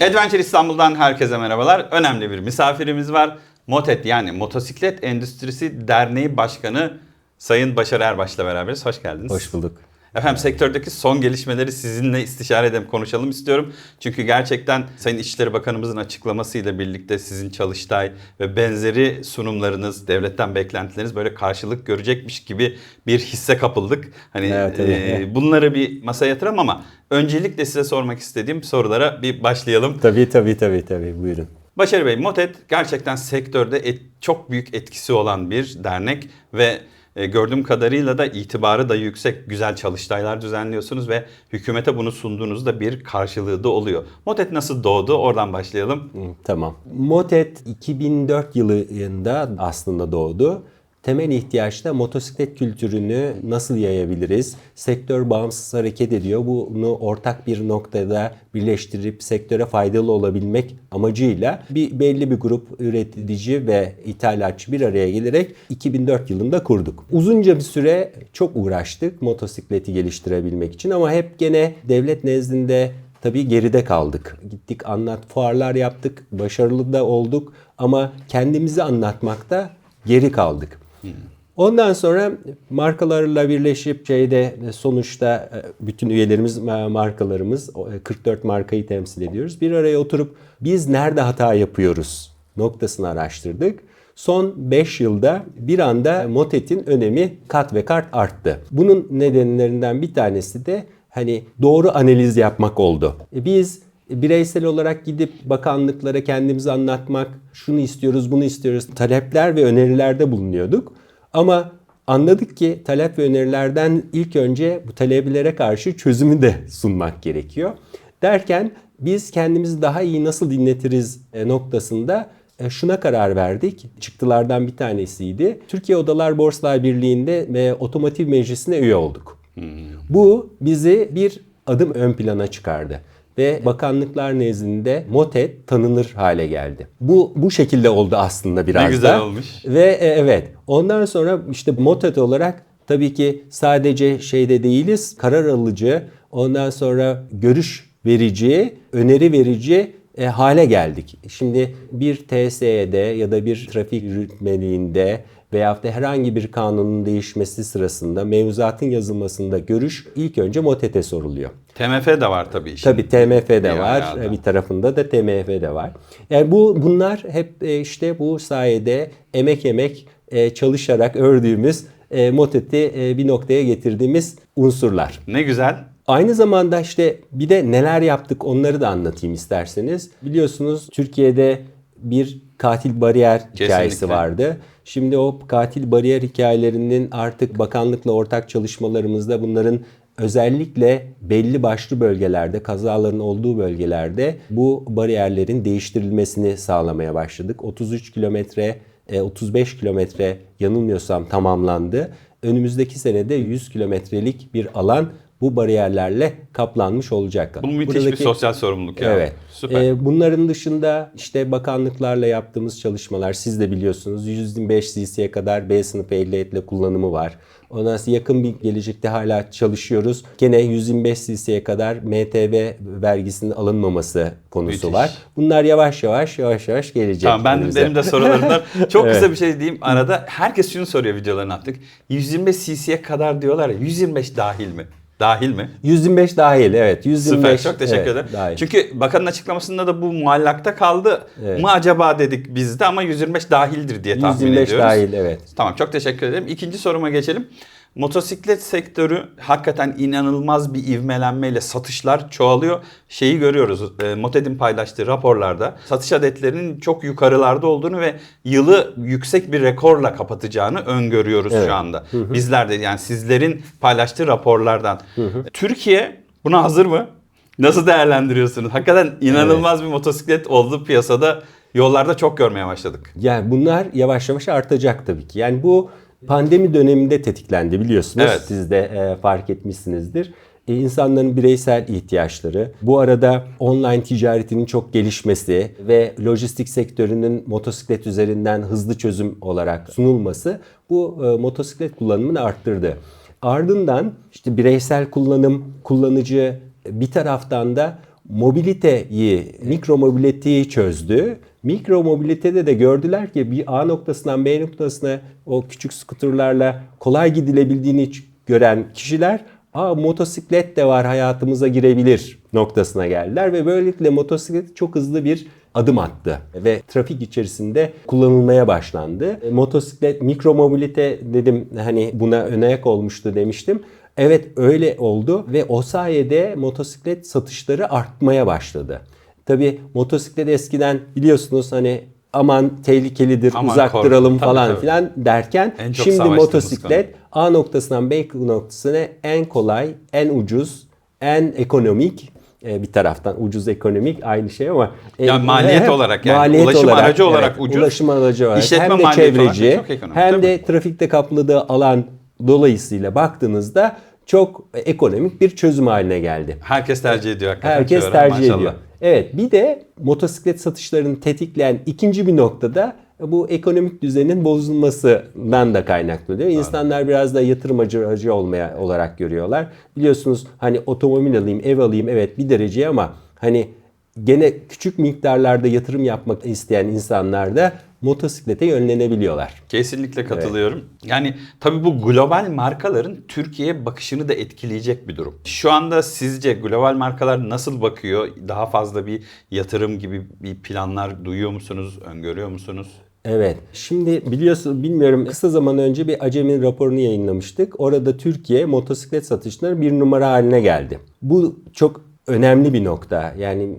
Adventure İstanbul'dan herkese merhabalar. Önemli bir misafirimiz var. Motet yani Motosiklet Endüstrisi Derneği Başkanı Sayın Başar Erbaş'la beraberiz. Hoş geldiniz. Hoş bulduk. Efendim sektördeki son gelişmeleri sizinle istişare edelim, konuşalım istiyorum. Çünkü gerçekten Sayın İçişleri Bakanımızın açıklamasıyla birlikte sizin Çalıştay ve benzeri sunumlarınız, devletten beklentileriniz böyle karşılık görecekmiş gibi bir hisse kapıldık. Hani Evet, evet. e, bunları bir masaya yatıralım ama öncelikle size sormak istediğim sorulara bir başlayalım. Tabii tabii tabii tabii buyurun. Başarı Bey, Motet gerçekten sektörde et- çok büyük etkisi olan bir dernek ve e, gördüğüm kadarıyla da itibarı da yüksek güzel çalıştaylar düzenliyorsunuz ve hükümete bunu sunduğunuzda bir karşılığı da oluyor. Motet nasıl doğdu? Oradan başlayalım. Hı, Tamam. Motet 2004 yılında aslında doğdu. Temel ihtiyaçta motosiklet kültürünü nasıl yayabiliriz? Sektör bağımsız hareket ediyor. Bunu ortak bir noktada birleştirip sektöre faydalı olabilmek amacıyla bir belli bir grup üretici ve ithalatçı bir araya gelerek 2004 yılında kurduk. Uzunca bir süre çok uğraştık motosikleti geliştirebilmek için ama hep gene devlet nezdinde Tabii geride kaldık. Gittik anlat fuarlar yaptık. Başarılı da olduk ama kendimizi anlatmakta geri kaldık. Ondan sonra markalarla birleşip şeyde sonuçta e, bütün üyelerimiz e, markalarımız o, e, 44 markayı temsil ediyoruz. Bir araya oturup biz nerede hata yapıyoruz noktasını araştırdık. Son 5 yılda bir anda Motet'in önemi kat ve kart arttı. Bunun nedenlerinden bir tanesi de hani doğru analiz yapmak oldu. E, Biz bireysel olarak gidip bakanlıklara kendimizi anlatmak, şunu istiyoruz, bunu istiyoruz, talepler ve önerilerde bulunuyorduk. Ama anladık ki talep ve önerilerden ilk önce bu taleplere karşı çözümü de sunmak gerekiyor. Derken biz kendimizi daha iyi nasıl dinletiriz e, noktasında e, şuna karar verdik. Çıktılardan bir tanesiydi. Türkiye Odalar Borsalar Birliği'nde ve Otomotiv Meclisi'ne üye olduk. Bu bizi bir adım ön plana çıkardı ve bakanlıklar nezdinde Motet tanınır hale geldi. Bu bu şekilde oldu aslında biraz Ne güzel da. olmuş. Ve e, evet ondan sonra işte Motet olarak tabii ki sadece şeyde değiliz karar alıcı ondan sonra görüş verici, öneri verici e, hale geldik. Şimdi bir TSE'de ya da bir trafik yürütmeliğinde veyahut da herhangi bir kanunun değişmesi sırasında mevzuatın yazılmasında görüş ilk önce MOTET'e soruluyor. TMF de var tabii işin. Tabii TMF de bir var. ayağında. Bir tarafında da TMF de var. Yani bu bunlar hep e, işte bu sayede emek emek e, çalışarak ördüğümüz e, MOTET'i bir noktaya getirdiğimiz unsurlar. Ne güzel. Aynı zamanda işte bir de neler yaptık onları da anlatayım isterseniz. Biliyorsunuz Türkiye'de bir katil bariyer hikayesi Kesinlikle. vardı. Şimdi o katil bariyer hikayelerinin artık bakanlıkla ortak çalışmalarımızda bunların özellikle belli başlı bölgelerde, kazaların olduğu bölgelerde bu bariyerlerin değiştirilmesini sağlamaya başladık. 33 kilometre, e, 35 kilometre yanılmıyorsam tamamlandı. Önümüzdeki senede 100 kilometrelik bir alan bu bariyerlerle kaplanmış olacak. Bu müthiş bir Buradaki- sosyal sorumluluk ya. Evet. Süper. Ee, bunların dışında işte bakanlıklarla yaptığımız çalışmalar siz de biliyorsunuz 125 cc'ye kadar B sınıfı ehliyetle kullanımı var. Ondan sonra yakın bir gelecekte hala çalışıyoruz. Gene 125 cc'ye kadar MTV vergisinin alınmaması konusu Müthiş. var. Bunlar yavaş yavaş yavaş yavaş gelecek. Tamam ben önümüze. benim de sorularımdan çok kısa Evet. bir şey diyeyim arada. Herkes şunu soruyor videolarını attık. 125 cc'ye kadar diyorlar ya 125 dahil mi? Dahil mi? 125 dahil evet. 125, Süper çok teşekkür evet, ederim. Dahil. Çünkü bakanın açıklamasında da bu muallakta kaldı Evet. mı acaba dedik biz de ama 125 dahildir diye tahmin 125 ediyoruz. dahil evet. Tamam çok teşekkür ederim. İkinci soruma geçelim. Motosiklet sektörü hakikaten inanılmaz bir ivmelenmeyle satışlar çoğalıyor. Şeyi görüyoruz e, Moted'in paylaştığı raporlarda satış adetlerinin çok yukarılarda olduğunu ve yılı yüksek bir rekorla kapatacağını öngörüyoruz Evet. şu anda. Bizler de yani sizlerin paylaştığı raporlardan. Türkiye buna hazır mı? Nasıl değerlendiriyorsunuz? Hakikaten inanılmaz bir motosiklet oldu piyasada. Yollarda çok görmeye başladık. Yani bunlar yavaş yavaş artacak tabii ki. Yani bu pandemi döneminde tetiklendi biliyorsunuz. Evet. Siz de e, fark etmişsinizdir. E, insanların bireysel ihtiyaçları, bu arada online ticaretinin çok gelişmesi ve lojistik sektörünün motosiklet üzerinden hızlı çözüm olarak sunulması bu e, motosiklet kullanımını arttırdı. Ardından işte bireysel kullanım, kullanıcı bir taraftan da mobiliteyi, mikro mobiliteyi çözdü. Mikro mobilitede de gördüler ki bir A noktasından B noktasına o küçük skuterlarla kolay gidilebildiğini gören kişiler Aa motosiklet de var hayatımıza girebilir noktasına geldiler ve böylelikle motosiklet çok hızlı bir adım attı ve trafik içerisinde kullanılmaya başlandı. E, Motosiklet mikro mobilite dedim hani buna önayak olmuştu demiştim. Evet öyle oldu ve o sayede motosiklet satışları artmaya başladı. Tabii motosiklet eskiden biliyorsunuz hani aman tehlikelidir Aman uzak kork- duralım Tabii, falan tabii. filan derken şimdi motosiklet A noktasından B noktasına en kolay, en ucuz, en ekonomik e, bir taraftan ucuz ekonomik aynı şey ama e, Yani maliyet hem olarak yani ulaşım aracı olarak ucuz, ulaşım aracı olarak işletme hem de olarak çevreci çok ekonomik, hem de trafikte kapladığı alan dolayısıyla baktığınızda çok ekonomik bir çözüm haline geldi. Herkes tercih ediyor hakikaten. Herkes tercih maşallah. ediyor. Evet bir de motosiklet satışlarını tetikleyen ikinci bir noktada bu ekonomik düzenin bozulmasından da kaynaklanıyor. İnsanlar biraz da yatırım aracı olmaya olarak görüyorlar. Biliyorsunuz hani otomobil alayım, ev alayım evet bir derece ama hani gene küçük miktarlarda yatırım yapmak isteyen insanlar da motosiklete yönlenebiliyorlar. Kesinlikle katılıyorum. Yani tabii bu global markaların Türkiye'ye bakışını da etkileyecek bir durum. Şu anda sizce global markalar nasıl bakıyor? Daha fazla bir yatırım gibi bir planlar duyuyor musunuz? Öngörüyor musunuz? Evet. Şimdi biliyorsun bilmiyorum kısa zaman önce bir Acem'in raporunu yayınlamıştık. Orada Türkiye motosiklet satışları bir numara haline geldi. Bu çok önemli bir nokta. Yani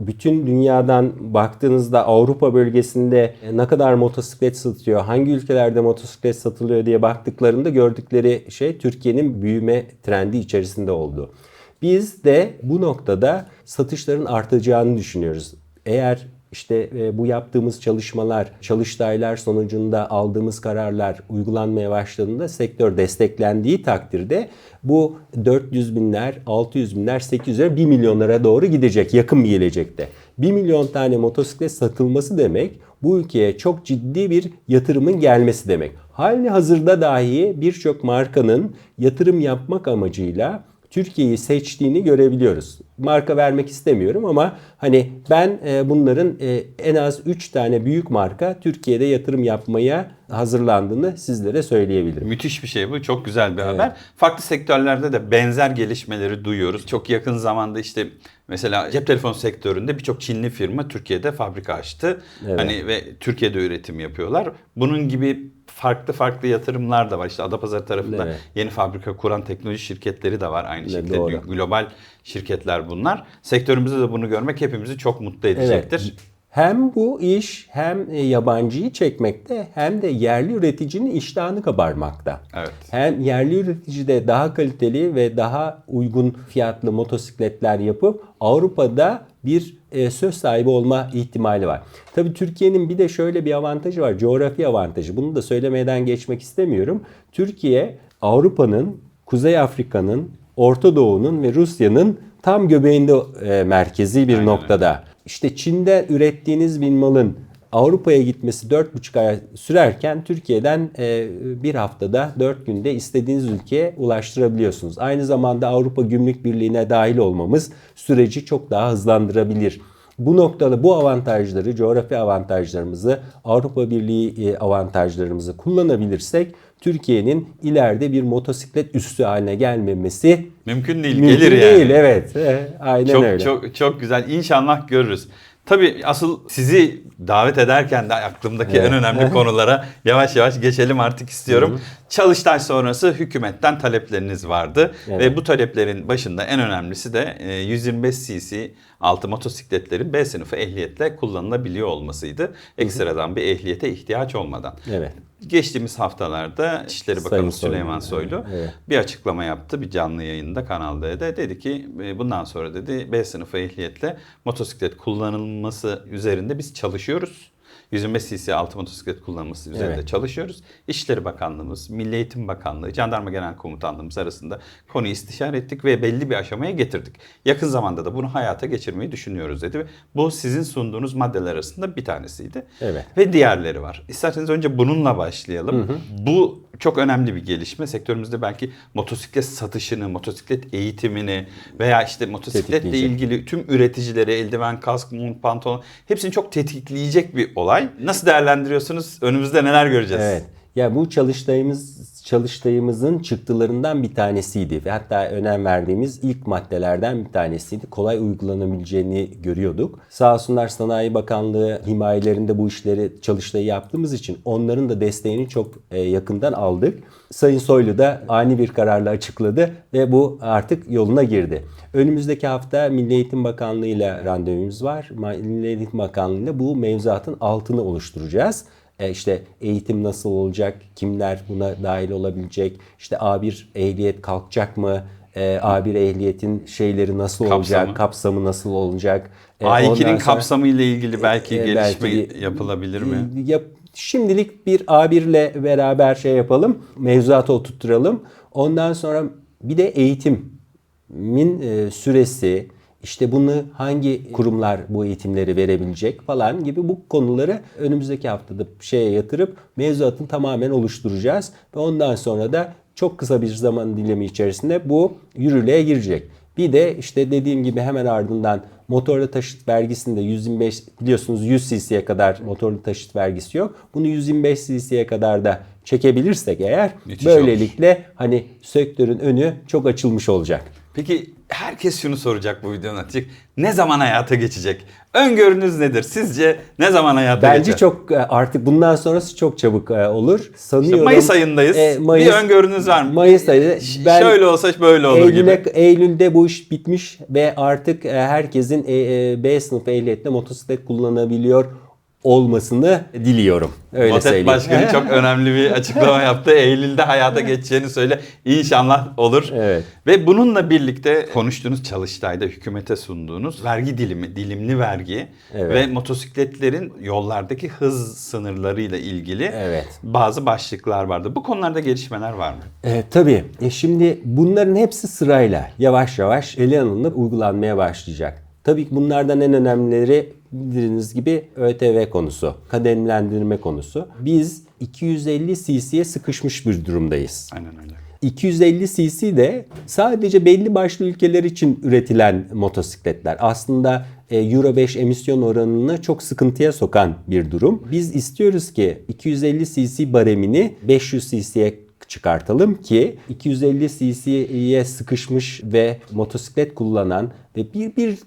bütün dünyadan baktığınızda Avrupa bölgesinde ne kadar motosiklet satılıyor, hangi ülkelerde motosiklet satılıyor diye baktıklarında gördükleri şey Türkiye'nin büyüme trendi içerisinde oldu. Biz de bu noktada satışların artacağını düşünüyoruz. Eğer işte e, bu yaptığımız çalışmalar, çalıştaylar sonucunda aldığımız kararlar uygulanmaya başladığında sektör desteklendiği takdirde bu 400 binler, 600 binler, 800'ler 1 milyonlara doğru gidecek yakın bir gelecekte. 1 milyon tane motosiklet satılması demek bu ülkeye çok ciddi bir yatırımın gelmesi demek. Hali hazırda dahi birçok markanın yatırım yapmak amacıyla Türkiye'yi seçtiğini görebiliyoruz. Marka vermek istemiyorum ama hani ben e, bunların e, en az 3 tane büyük marka Türkiye'de yatırım yapmaya hazırlandığını sizlere söyleyebilirim. Müthiş bir şey bu. Çok güzel bir haber. Farklı sektörlerde de benzer gelişmeleri duyuyoruz. Çok yakın zamanda işte mesela cep telefonu sektöründe birçok Çinli firma Türkiye'de fabrika açtı. Evet. Hani ve Türkiye'de üretim yapıyorlar. Bunun gibi farklı farklı yatırımlar da var. İşte Adapazarı tarafında Evet. yeni fabrika kuran teknoloji şirketleri de var aynı Evet, şekilde. doğru. Global şirketler bunlar. Sektörümüzde de bunu görmek hepimizi çok mutlu edecektir. Hem bu iş hem e, yabancıyı çekmekte hem de yerli üreticinin iştahını kabarmakta. Evet. Hem yerli üretici de daha kaliteli ve daha uygun fiyatlı motosikletler yapıp Avrupa'da bir e, söz sahibi olma ihtimali var. Tabii Türkiye'nin bir de şöyle bir avantajı var. Coğrafi avantajı. Bunu da söylemeden geçmek istemiyorum. Türkiye Avrupa'nın, Kuzey Afrika'nın, Orta Doğu'nun ve Rusya'nın tam göbeğinde e, merkezi bir Aynen noktada. İşte Çin'de ürettiğiniz bir malın Avrupa'ya gitmesi 4,5 ay sürerken Türkiye'den e, bir haftada 4 günde istediğiniz ülkeye ulaştırabiliyorsunuz. Aynı zamanda Avrupa Gümrük Birliği'ne dahil olmamız süreci çok daha hızlandırabilir. Bu noktada bu avantajları, coğrafi avantajlarımızı, Avrupa Birliği e, avantajlarımızı kullanabilirsek Türkiye'nin ileride bir motosiklet üssü haline gelmemesi Mümkün değil. mümkün Gelir yani. değil. Evet, e, aynen çok, öyle. Çok çok güzel. İnşallah görürüz. Tabii asıl sizi davet ederken de aklımdaki en önemli konulara yavaş yavaş geçelim artık istiyorum. Çalıştay sonrası hükümetten talepleriniz vardı Evet. ve bu taleplerin başında en önemlisi de e, 125 cc altı motosikletlerin B sınıfı ehliyetle kullanılabiliyor olmasıydı. Ekstradan bir ehliyete ihtiyaç olmadan. Evet. Geçtiğimiz haftalarda İçişleri Sayın Bakanı Soylu, Süleyman Soylu evet. bir açıklama yaptı bir canlı yayında Kanal D'de. Dedi ki e, bundan sonra dedi B sınıfı ehliyetle motosiklet kullanılması üzerinde biz çalışıyoruz. 125 cc altı motosiklet kullanılması üzerinde Evet. çalışıyoruz. İçişleri Bakanlığımız, Milli Eğitim Bakanlığı, Jandarma Genel Komutanlığımız arasında konuyu istişare ettik ve belli bir aşamaya getirdik. Yakın zamanda da bunu hayata geçirmeyi düşünüyoruz dedi. Bu sizin sunduğunuz maddeler arasında bir tanesiydi. Evet. Ve diğerleri var. İsterseniz önce bununla başlayalım. Bu çok önemli bir gelişme. Sektörümüzde belki motosiklet satışını, motosiklet eğitimini veya işte motosikletle ilgili tüm üreticileri eldiven, kask, mont, pantolon hepsini çok tetikleyecek bir olay. Nasıl değerlendiriyorsunuz? Önümüzde neler göreceğiz? Evet. Ya bu çalıştayımız çalıştayımızın çıktılarından bir tanesiydi ve hatta önem verdiğimiz ilk maddelerden bir tanesiydi. Kolay uygulanabileceğini görüyorduk. Sağ olsunlar Sanayi Bakanlığı himayelerinde bu işleri çalıştayı yaptığımız için onların da desteğini çok e, yakından aldık. Sayın Soylu da ani bir kararla açıkladı ve bu artık yoluna girdi. Önümüzdeki hafta Milli Eğitim Bakanlığı ile randevumuz var. Milli Eğitim Bakanlığı ile bu mevzuatın altını oluşturacağız. E, işte eğitim nasıl olacak, kimler buna dahil olabilecek, işte A1 ehliyet kalkacak mı, E, A1 ehliyetin şeyleri nasıl Kapsamı. olacak, kapsamı nasıl olacak. E, ondan A2'nin sonra- kapsamı ile ilgili belki E, gelişme belki- yapılabilir mi? E, Yap, şimdilik bir A1 ile beraber şey yapalım, mevzuatı oturtturalım. Ondan sonra bir de eğitimin e, süresi, işte bunu hangi kurumlar bu eğitimleri verebilecek falan gibi bu konuları önümüzdeki haftada şeye yatırıp mevzuatın tamamen oluşturacağız. Ve ondan sonra da çok kısa bir zaman dilimi içerisinde bu yürürlüğe girecek. Bir de işte dediğim gibi hemen ardından motorlu taşıt vergisinde 125 biliyorsunuz 100 cc'ye kadar motorlu taşıt vergisi yok. Bunu 125 cc'ye kadar da çekebilirsek eğer Müthiş böylelikle hani sektörün önü çok açılmış olacak. Peki herkes şunu soracak bu videonun açık. Ne zaman hayata geçecek? Öngörünüz nedir? Sizce ne zaman hayata Bence geçer? çok e, artık bundan sonrası çok çabuk e, olur. Sanıyorum. İşte Mayıs ayındayız. e, bir öngörünüz var mı? Mayıs ayı. Ben Şöyle olsa böyle olur Eylül'e, gibi. Eylül'de bu iş bitmiş ve artık e, herkesin B sınıf ehliyetle motosiklet kullanabiliyor olmasını diliyorum. Öyle Motet söyleyeyim. Başkanı çok önemli bir açıklama yaptı. Eylül'de hayata geçeceğini söyle. İnşallah olur. Evet. Ve bununla birlikte konuştuğunuz çalıştayda hükümete sunduğunuz vergi dilimi, dilimli vergi Evet. ve motosikletlerin yollardaki hız sınırlarıyla ilgili Evet. bazı başlıklar vardı. Bu konularda gelişmeler var mı? E, tabii. E, şimdi bunların hepsi sırayla yavaş yavaş ele alınıp uygulanmaya başlayacak. Tabii ki bunlardan en önemlileri bildiğiniz gibi ÖTV konusu, kademlendirme konusu. Biz 250 cc'ye sıkışmış bir durumdayız. Aynen öyle. 250 cc de sadece belli başlı ülkeler için üretilen motosikletler. Aslında e, Euro 5 emisyon oranını çok sıkıntıya sokan bir durum. Biz istiyoruz ki 250 cc baremini 500 cc'ye çıkartalım ki 250 cc'ye sıkışmış ve motosiklet kullanan ve bir bir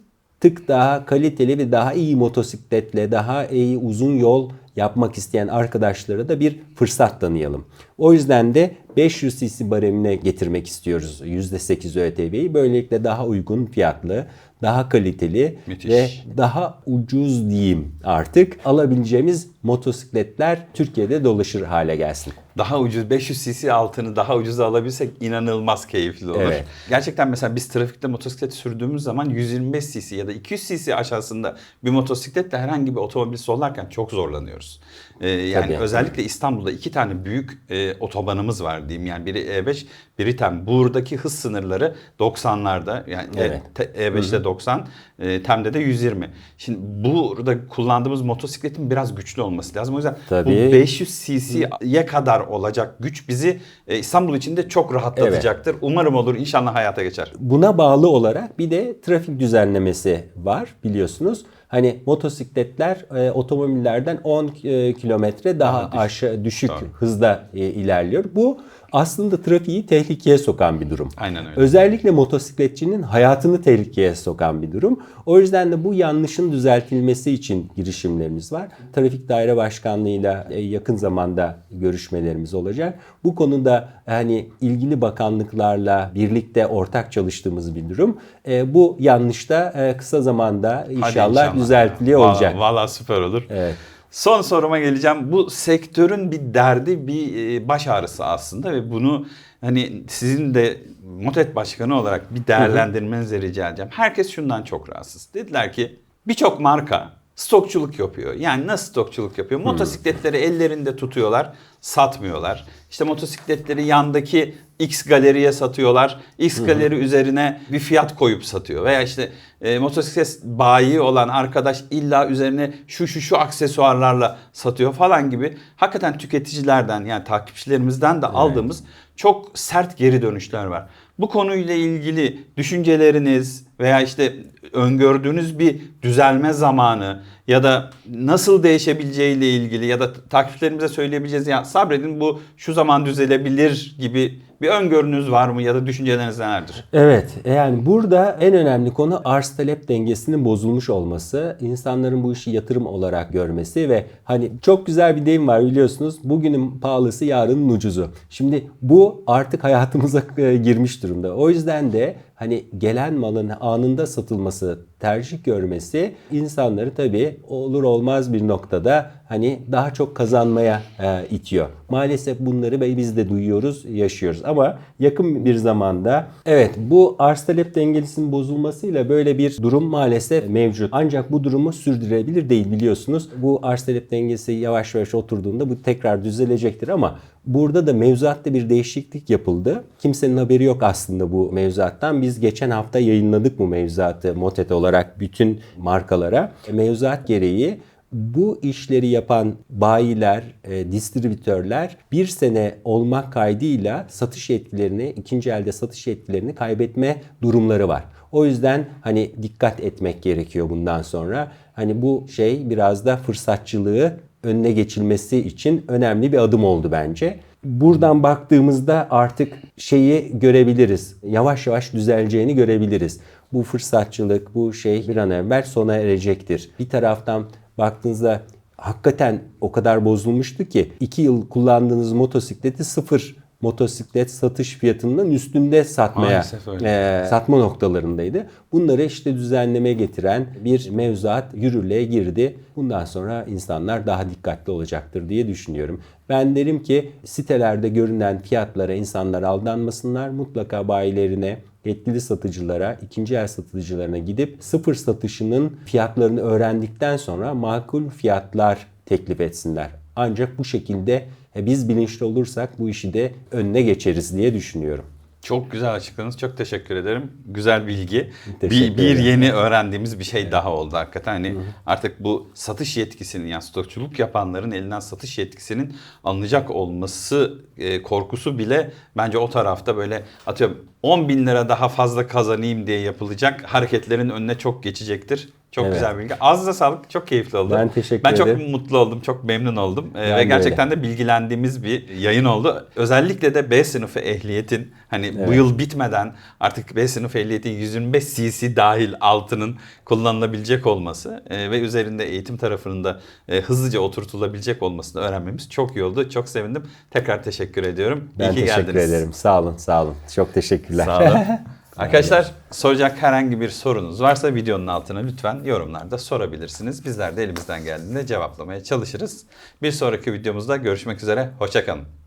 tık daha kaliteli ve daha iyi motosikletle daha iyi uzun yol yapmak isteyen arkadaşlara da bir fırsat tanıyalım. O yüzden de 500 cc baremine getirmek istiyoruz %8 ÖTV'yi. Böylelikle daha uygun fiyatlı, daha kaliteli Müthiş. ve daha ucuz diyeyim artık alabileceğimiz motosikletler Türkiye'de dolaşır hale gelsin. Daha ucuz 500 cc altını daha ucuza alabilsek inanılmaz keyifli olur. Evet. Gerçekten mesela biz trafikte motosiklet sürdüğümüz zaman 125 cc ya da 200 cc aşağısında bir motosikletle herhangi bir otomobil sollarken çok zorlanıyoruz. Ee, yani Tabii. özellikle İstanbul'da iki tane büyük e, otobanımız var diyeyim. Yani biri E5, biri TEM. Buradaki hız sınırları 90'larda yani Evet. te- E5'te 90, e, TEM'de de 120. Şimdi burada kullandığımız motosikletin biraz güçlü olması lazım. O yüzden Tabii. bu 500 cc'ye kadar olacak güç bizi e, İstanbul içinde çok rahatlatacaktır. Umarım olur. İnşallah hayata geçer. Buna bağlı olarak bir de trafik düzenlemesi var biliyorsunuz. Hani motosikletler e, otomobillerden 10 e, kilometre daha aşağı düşük Doğru. hızda e, ilerliyor. Bu aslında trafiği tehlikeye sokan bir durum. Aynen öyle. Özellikle motosikletçinin hayatını tehlikeye sokan bir durum. O yüzden de bu yanlışın düzeltilmesi için girişimlerimiz var. Trafik Daire Başkanlığı'yla e, yakın zamanda görüşmelerimiz olacak. Bu konuda hani ilgili bakanlıklarla birlikte ortak çalıştığımız bir durum. E, Bu yanlış da e, kısa zamanda Hadi inşallah, düzeltiliyor olacak. Vallahi süper olur. Evet. Son soruma geleceğim. Bu sektörün bir derdi, bir e, baş ağrısı aslında ve bunu hani sizin de Motet Başkanı olarak bir değerlendirmenizi rica edeceğim. Herkes şundan çok rahatsız. Dediler ki birçok marka stokçuluk yapıyor. Yani nasıl stokçuluk yapıyor? Motosikletleri ellerinde tutuyorlar, satmıyorlar. İşte motosikletleri yandaki X galeriye satıyorlar. X galeri üzerine bir fiyat koyup satıyor. Veya işte e, motosiklet bayi olan arkadaş illa üzerine şu şu şu aksesuarlarla satıyor falan gibi. Hakikaten tüketicilerden yani takipçilerimizden de aldığımız çok sert geri dönüşler var. Bu konuyla ilgili düşünceleriniz veya işte öngördüğünüz bir düzelme zamanı ya da nasıl değişebileceğiyle ilgili ya da takipçilerimize söyleyebileceğiz ya sabredin bu şu zaman düzelebilir gibi bir öngörünüz var mı ya da düşünceleriniz nelerdir? Evet yani burada en önemli konu arz talep dengesinin bozulmuş olması. insanların bu işi yatırım olarak görmesi ve hani çok güzel bir deyim var biliyorsunuz. Bugünün pahalısı yarının ucuzu. Şimdi bu artık hayatımıza e, girmiş durumda. O yüzden de hani gelen malın anında satılması, tercih görmesi insanları tabii olur olmaz bir noktada hani daha çok kazanmaya e, itiyor. Maalesef bunları biz de duyuyoruz, yaşıyoruz. Ama yakın bir zamanda evet bu arz talep dengesinin bozulmasıyla böyle bir durum maalesef mevcut. Ancak bu durumu sürdürülebilir değil biliyorsunuz. Bu arz talep dengesi yavaş yavaş oturduğunda bu tekrar düzelecektir ama Burada da mevzuatta bir değişiklik yapıldı. Kimsenin haberi yok aslında bu mevzuattan. Biz geçen hafta yayınladık bu mevzuatı Motet olarak bütün markalara. Mevzuat gereği bu işleri yapan bayiler, e, distribütörler bir sene olmak kaydıyla satış yetkilerini, ikinci elde satış yetkilerini kaybetme durumları var. O yüzden hani dikkat etmek gerekiyor bundan sonra. Hani bu şey biraz da fırsatçılığı önüne geçilmesi için önemli bir adım oldu bence. Buradan baktığımızda artık şeyi görebiliriz. Yavaş yavaş düzeleceğini görebiliriz. Bu fırsatçılık, bu şey bir an evvel sona erecektir. Bir taraftan baktığınızda hakikaten o kadar bozulmuştu ki 2 yıl kullandığınız motosikleti sıfır motosiklet satış fiyatının üstünde satmaya e, satma noktalarındaydı. Bunları işte düzenleme getiren bir mevzuat yürürlüğe girdi. Bundan sonra insanlar daha dikkatli olacaktır diye düşünüyorum. Ben derim ki sitelerde görünen fiyatlara insanlar aldanmasınlar. Mutlaka bayilerine, yetkili satıcılara, ikinci el satıcılarına gidip sıfır satışının fiyatlarını öğrendikten sonra makul fiyatlar teklif etsinler. Ancak bu şekilde e, biz bilinçli olursak bu işi de önüne geçeriz diye düşünüyorum. Çok güzel açıkladınız. Çok teşekkür ederim. Güzel bilgi. Teşekkür bir, bir ederim. yeni öğrendiğimiz bir şey daha oldu hakikaten. Hani artık bu satış yetkisinin yani stokçuluk yapanların elinden satış yetkisinin alınacak olması e, korkusu bile bence o tarafta böyle atıyorum 10 bin lira daha fazla kazanayım diye yapılacak hareketlerin önüne çok geçecektir. Çok Evet. güzel bilgi. Ağzınıza sağlık. Çok keyifli oldu. Ben teşekkür Ben çok ederim. mutlu oldum. Çok memnun oldum. Ee, Ben ve gerçekten de bilgilendiğimiz bir yayın oldu. Özellikle de B sınıfı ehliyetin hani bu yıl bitmeden artık B sınıfı ehliyetin 125 cc dahil altının kullanılabilecek olması e, ve üzerinde eğitim tarafının da e, hızlıca oturtulabilecek olmasını öğrenmemiz çok iyi oldu. Çok sevindim. Tekrar teşekkür ediyorum. Ben iyi ki teşekkür geldiniz. ederim. Sağ olun, sağ olun. Çok teşekkürler. Sağ olun. Arkadaşlar soracak herhangi bir sorunuz varsa videonun altına lütfen yorumlarda sorabilirsiniz. Bizler de elimizden geldiğinde cevaplamaya çalışırız. Bir sonraki videomuzda görüşmek üzere. Hoşçakalın.